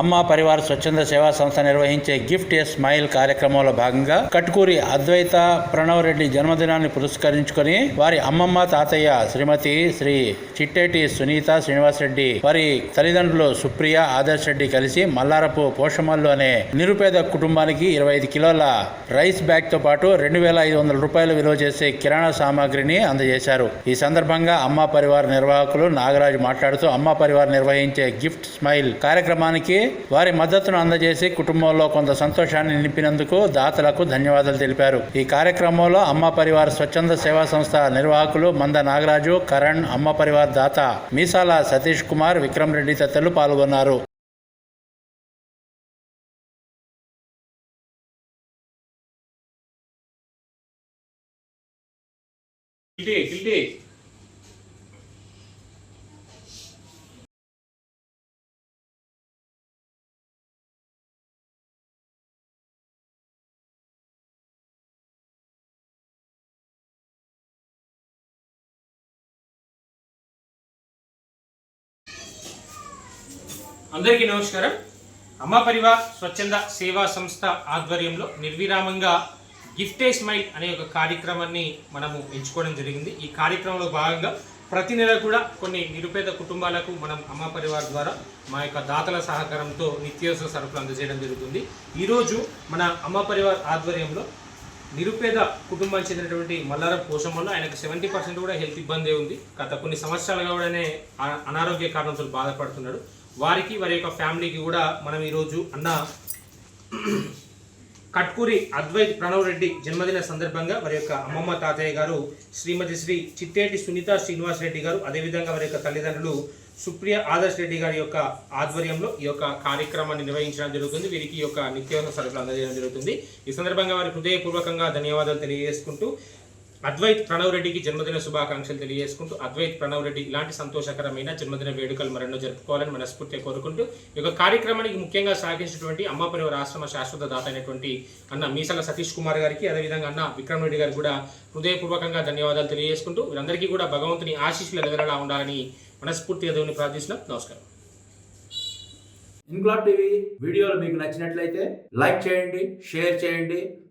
అమ్మ పరివార స్వచ్ఛంద సేవా సంస్థ నిర్వహించే గిఫ్ట్ ఏ స్మైల్ కార్యక్రమంలో భాగంగా కట్కూరి అద్వైత ప్రణవ్ రెడ్డి జన్మదినాన్ని పురస్కరించుకొని వారి అమ్మమ్మ తాతయ్య శ్రీమతి శ్రీ చిట్టేటి సునీత శ్రీనివాస్ రెడ్డి వారి తల్లిదండ్రులు సుప్రియ ఆదర్శ్ రెడ్డి కలిసి మల్లారపు పోషమల్లు అనే నిరుపేద కుటుంబానికి ఇరవై ఐదు కిలోల రైస్ బ్యాగ్తో పాటు రెండు వేల ఐదు వందల రూపాయలు విలువ చేసే కిరాణా సామాగ్రిని అందజేశారు. ఈ సందర్భంగా అమ్మ పరివార నిర్వాహకులు నాగరాజు మాట్లాడుతూ అమ్మ పరివార్ నిర్వహించే గిఫ్ట్ స్మైల్ కార్యక్రమానికి వారి మద్దతును అందజేసి కుటుంబంలో కొంత సంతోషాన్ని నింపినందుకు దాతలకు ధన్యవాదాలు తెలిపారు. ఈ కార్యక్రమంలో అమ్మ పరివార్ స్వచ్ఛంద సేవా సంస్థ నిర్వాహకులు మంద నాగరాజు కరణ్ అమ్మ పరివార్ దాత మీసాల సతీష్ కుమార్ విక్రమ్ రెడ్డి తదితరులు పాల్గొన్నారు. గిల్టీ గిల్టీ అందరికీ నమస్కారం. అమ్మ పరివార్ స్వచ్ఛంద సేవా సంస్థ ఆధ్వర్యంలో నిర్విరామంగా గిఫ్టే స్మైల్ అనే ఒక కార్యక్రమాన్ని మనము ఎంచుకోవడం జరిగింది. ఈ కార్యక్రమంలో భాగంగా ప్రతి నెల కూడా కొన్ని నిరుపేద కుటుంబాలకు మనం అమ్మ పరివార్ ద్వారా మా యొక్క దాతల సహకారంతో నిత్యావసర సరుకులు అందజేయడం జరుగుతుంది. ఈరోజు మన అమ్మ పరివార్ ఆధ్వర్యంలో నిరుపేద కుటుంబానికి చెందినటువంటి మల్లారం పోషమ్మలో ఆయనకు సెవెంటీ పర్సెంట్ కూడా హెల్త్ ఇబ్బంది ఉంది. గత కొన్ని సంవత్సరాలుగా కూడానే అనారోగ్య కారణంతో బాధపడుతున్నాడు. వారికి వారి యొక్క ఫ్యామిలీకి కూడా మనం ఈరోజు అన్న కట్కూరి అద్వైత్ ప్రణవ్ రెడ్డి జన్మదిన సందర్భంగా వారి యొక్క అమ్మమ్మ తాతయ్య గారు శ్రీమతి శ్రీ చిట్టేటి సునీత శ్రీనివాస్ రెడ్డి గారు అదేవిధంగా వారి యొక్క తల్లిదండ్రులు సుప్రియ ఆదర్శ్ రెడ్డి గారి యొక్క ఆధ్వర్యంలో ఈ యొక్క కార్యక్రమాన్ని నిర్వహించడం జరుగుతుంది. వీరికి ఈ యొక్క నిత్యావసర సరుకులు అందజేయడం జరుగుతుంది. ఈ సందర్భంగా వారి హృదయపూర్వకంగా ధన్యవాదాలు తెలియజేసుకుంటూ అద్వైత్ ప్రణవ్ రెడ్డికి జన్మదిన శుభాకాంక్షలు తెలియజేసుకుంటూ అద్వైత్ ప్రణవ్ రెడ్డి ఇలాంటి సంతోషకరమైన జన్మదిన వేడుకలు మరెన్నో జరుపుకోవాలని మనస్ఫూర్తిగా కోరుకుంటూ ఈ యొక్క కార్యక్రమానికి ముఖ్యంగా సహకరించినటువంటి అమ్మ ఆశ్రమ శాశ్వత దాత అయినటువంటి అన్న మీసల సతీష్ కుమార్ గారికి అదేవిధంగా అన్న విక్రమ్ రెడ్డి గారికి కూడా హృదయపూర్వకంగా ధన్యవాదాలు తెలియజేసుకుంటూ వీరందరికీ కూడా భగవంతుని ఆశీస్సులు ఎదగలలా ఉండాలని మనస్ఫూర్తిగా దేవుని ప్రార్థిస్తున్నాం. నమస్కారం. ఇంక్లాబ్ టీవీ వీడియోలు మీకు నచ్చినట్లయితే లైక్ చేయండి షేర్ చేయండి